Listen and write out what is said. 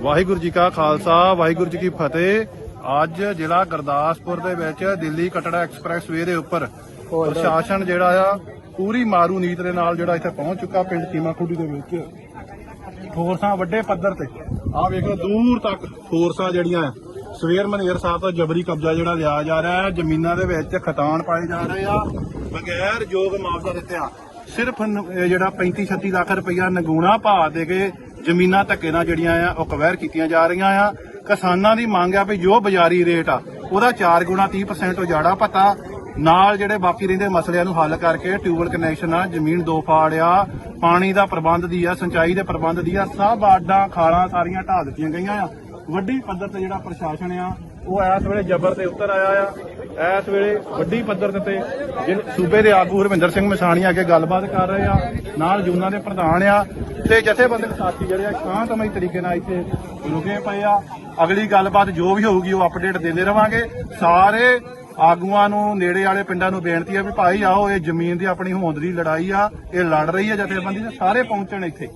ਵਾਹਿਗੁਰੂ ਜੀ ਕਾ ਖਾਲਸਾ ਵਾਹਿਗੁਰੂ ਜੀ ਕੀ ਫਤਿਹ। ਅੱਜ ਜ਼ਿਲ੍ਹਾ ਗੁਰਦਾਸਪੁਰ ਦੇ ਵਿੱਚ ਦਿੱਲੀ ਕਟੜਾ ਐਕਸਪ੍ਰੈਸ ਵੇ ਦੇ ਉੱਪਰ ਪ੍ਰਸ਼ਾਸਨ ਜਿਹੜਾ ਆ ਪੂਰੀ ਮਾਰੂ ਨੀਤ ਦੇ ਨਾਲ ਜਿਹੜਾ ਇੱਥੇ ਪਹੁੰਚ ਚੁੱਕਾ ਪਿੰਡ ਕੀਮਾ ਖੁੱਡੀ ਦੇ ਵਿੱਚ। ਫੋਰਸਾਂ ਵੱਡੇ ਪੱਧਰ ਤੇ ਆਹ ਵੇਖ ਲਓ ਦੂਰ ਤੱਕ ਫੋਰਸਾਂ ਜਿਹੜੀਆਂ ਆ ਸਵੇਰ ਮਨੇਰ ਸਾਹਿਬ ਤੋਂ ਜਬਰੀ ਕਬਜ਼ਾ ਜਿਹੜਾ ਲਿਆ ਜਾ ਰਿਹਾ ਹੈ ਜ਼ਮੀਨਾਂ ਦੇ ਵਿੱਚ ਖਤਾਨ ਪਾਏ ਜਾ ਰਹੇ ਆ ਬਗੈਰ ਯੋਗ ਮੁਆਵਜ਼ਾ ਦਿੱਤਿਆਂ ਸਿਰਫ ਨ- ਇਹ ਜਿਹੜਾ 35 36 ਲੱਖ ਰੁਪਈਆ ਨਗੂਣਾ ਭਾਅ ਦੇ ਕੇ ਜ਼ਮੀਨਾਂ ਧੱਕੇ ਨਾਲ ਜਿਹੜੀਆਂ ਆ, ਉਹ ਕਵੈਰ ਕੀਤੀਆਂ ਜਾ ਰਹੀਆਂ ਆ। ਕਿਸਾਨਾਂ ਦੀ ਮੰਗ ਆ ਵੀ ਜੋ ਬਾਜ਼ਾਰੀ ਰੇਟ ਆ, ਉਹਦਾ 4 ਗੁਣਾ 30% ਉਜਾੜਾ ਭੱਤਾ। ਨਾਲ ਜਿਹੜੇ ਬਾਕੀ ਰਹਿੰਦੇ ਮਸਲਿਆਂ ਨੂੰ ਹੱਲ ਕਰਕੇ ਟਿਊਬਲ ਕਨੈਕਸ਼ਨ ਆ, ਜ਼ਮੀਨ ਦੋ ਫਾੜ ਆ, ਪਾਣੀ ਦਾ ਪ੍ਰਬੰਧ ਦੀ ਆ, ਸਿੰਚਾਈ ਦੇ ਪ੍ਰਬੰਧ ਦੀ ਆ, ਸਭ ਆਡਾਂ, ਖਾਲਾਂ ਸਾਰੀਆਂ ਢਾਹ ਦਿੱਤੀਆਂ ਗਈਆਂ ਆ। ਵੱਡੀ ਪੱਧਰ ਤੇ ਜਿਹੜਾ ਪ੍ਰਸ਼ਾਸਨ ਆ, ਉਹ ਇਸ ਵੇਲੇ ਜਬਰ ਤੇ ਉਤਰ ਆਇਆ ਆ। ਇਸ ਵੇਲੇ ਵੱਡੀ ਪੱਧਰ ਤੇ ਜਿਹੜੇ ਸੂਬੇ ਦੇ ਆਗੂ ਹਰਵਿੰਦਰ ਸਿੰਘ ਮਸਾਣੀ ਆ ਕੇ ਗੱਲਬਾਤ ਕਰ ਰਹੇ ਆ, ਨਾਲ ਜੂਨਾ ਦੇ ਪ੍ਰਧਾਨ ਆ ਤੇ ਜਥੇਬੰਦਕ ਸਾਥੀ ਜਿਹੜੇ ਆ, ਸ਼ਾਂਤਮਈ ਤਰੀਕੇ ਨਾਲ ਇੱਥੇ ਰੁਕੇ ਪਏ ਆ। ਅਗਲੀ ਗੱਲਬਾਤ ਜੋ ਵੀ ਹੋਊਗੀ ਉਹ ਅਪਡੇਟ ਦਿੰਦੇ ਰਵਾਂਗੇ। ਸਾਰੇ ਆਗੂਆਂ ਨੂੰ, ਨੇੜੇ ਵਾਲੇ ਪਿੰਡਾਂ ਨੂੰ ਬੇਨਤੀ ਆ ਵੀ ਭਾਈ ਆਓ, ਇਹ ਜ਼ਮੀਨ ਦੀ ਆਪਣੀ ਹੋਂਦ ਦੀ ਲੜਾਈ ਆ, ਇਹ ਲੜ ਰਹੀ ਹੈ ਜਥੇਬੰਦੀ ਤੇ ਸਾਰੇ ਪਹੁੰਚਣ ਇੱਥੇ।